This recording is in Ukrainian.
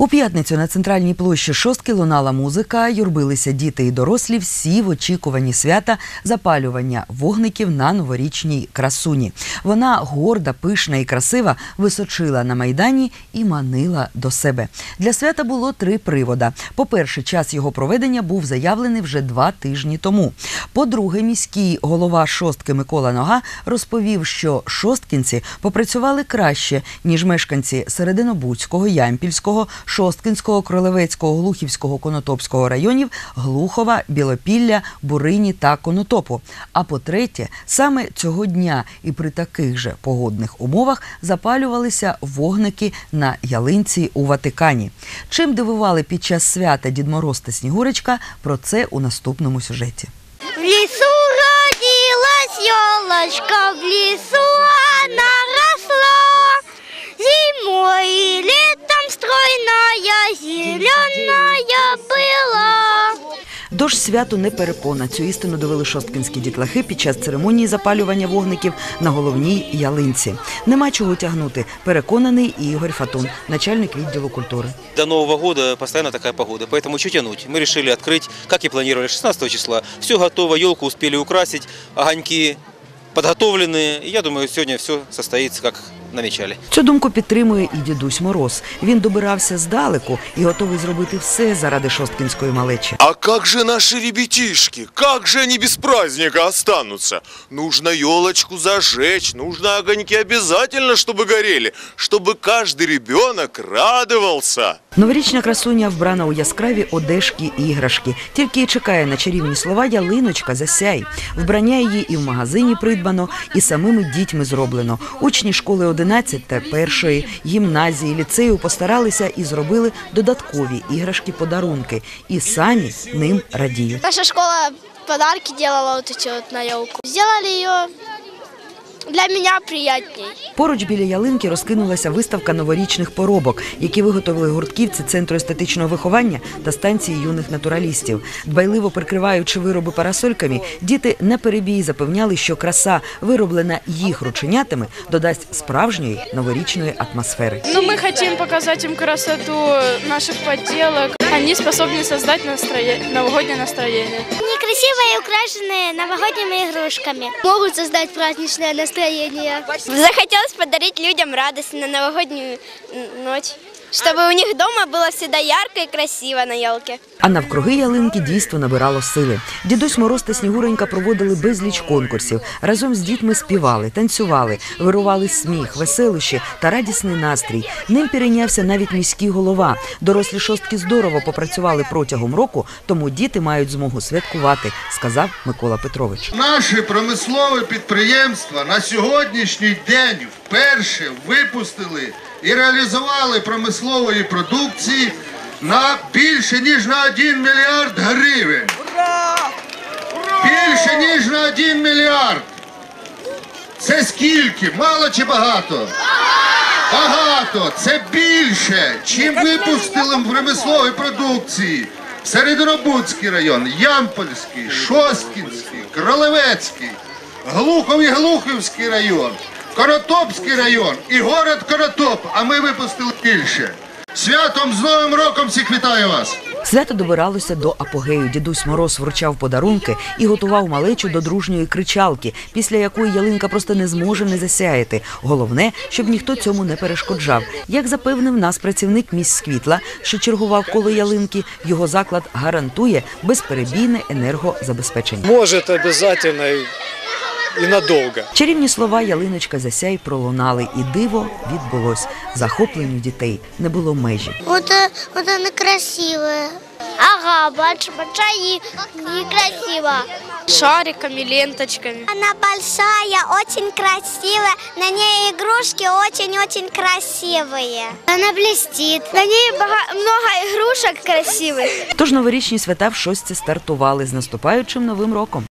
У п'ятницю на центральній площі шостки лунала музика, юрбилися діти і дорослі, всі в очікуванні свята запалювання вогників на новорічній красуні. Вона горда, пишна і красива, височила на майдані і манила до себе. Для свята було три привода. По-перше, час його проведення був заявлений вже два тижні тому. По-друге, міський голова шостки Микола Нога розповів, що шосткінці попрацювали краще ніж мешканці Серединобудського, Ямпільського, Шосткинського, Кролевецького, Глухівського, Конотопського районів, Глухова, Білопілля, Бурині та Конотопу. А по-третє, саме цього дня і при таких же погодних умовах запалювалися вогники на ялинці у Ватикані. Чим дивували під час свята Дід Мороз та Снігурочка, про це у наступному сюжеті. В лесу Дощ святу не перепона. Цю істину довели шосткинські дітлахи під час церемонії запалювання вогників на головній ялинці. Нема чого тягнути. Переконаний і Ігор Фатун, начальник відділу культури. До Нового года постоянно такая погода, поэтому чуть тянуть. Мы решили открыть, как и планировали, 16 числа. Все готово, елку успели украсить, огоньки подготовлены. И я думаю, сегодня все состоится, как намечали. Цю думку підтримує і дідусь Мороз. Він добирався здалеку і готовий зробити все заради шосткінської малечі. А как же наши ребятишки? Как же они без праздника останутся? Нужно елочку зажечь, нужно огоньки обязательно, чтобы горели, чтобы каждый ребенок радовался. Новорічна красуня вбрана у яскраві одежки і іграшки. Тільки й чекає на чарівні слова ялиночка засяй. Вбрання її і в магазині придбано, і самими дітьми зроблено. Учні школи 11 та першої гімназії, ліцею постаралися і зробили додаткові іграшки-подарунки. І самі ним радіють. Наша школа подарки робила ось цю вот на елку. Сделали ее для меня приятней. Поруч біля ялинки розкинулася виставка новорічних поробок, які виготовили гуртківці центру естетичного виховання та станції юних натуралістів. Дбайливо прикриваючи вироби парасольками, діти на перебій запевняли, що краса, вироблена їх рученятами, додасть справжньої новорічної атмосфери. Ну, мы хотим показать им красоту наших подделок. Они способны создать настроение, новогоднее настроение. Они красивые и украшены новогодними игрушками. Могут создать праздничное настроение. Захотелось подарить людям радость на новогоднюю м, ночь, чтобы у них дома было всегда ярко и красиво на елке. А навкруги ялинки дійство набирало сили. Дідусь Мороз та Снігуренька проводили безліч конкурсів. Разом з дітьми співали, танцювали, вирували сміх, веселощі та радісний настрій. Ним перейнявся навіть міський голова. Дорослі шостки здорово попрацювали протягом року, тому діти мають змогу святкувати, сказав Микола Петрович. Наші промислові підприємства на сьогоднішній день вперше випустили і реалізували промислової продукції на більше ніж на 1 мільярд гривень. Більше ніж на 1 мільярд. Це скільки? Мало чи багато? Багато. Це більше, чим випустили в промисловій продукції. Серединобудський район, Ямпольський, Шосткінський, Кролевецький, Глухов і Глухівський район, Конотопський район і город Конотоп. А ми випустили більше. Святом з Новим роком всіх вітаю вас! Свято добиралося до апогею. Дідусь Мороз вручав подарунки і готував малечу до дружньої кричалки, після якої ялинка просто не зможе не засяяти. Головне, щоб ніхто цьому не перешкоджав. Як запевнив нас працівник міськвітла, що чергував коло ялинки, його заклад гарантує безперебійне енергозабезпечення. Может обязательно и, и надолго. Чарівні слова ялиночка засяй пролунали, і диво відбулось. Захопленню дітей не було межі. Вот, э, вот она красивая. Ага, больш- большая и некрасиво. Шариками, ленточками. Она большая, очень красивая. На ней игрушки очень-очень красивые. Она блестит. На ней много игрушек красивых. Тож новорічні свята в шостці стартували з наступаючим новим роком.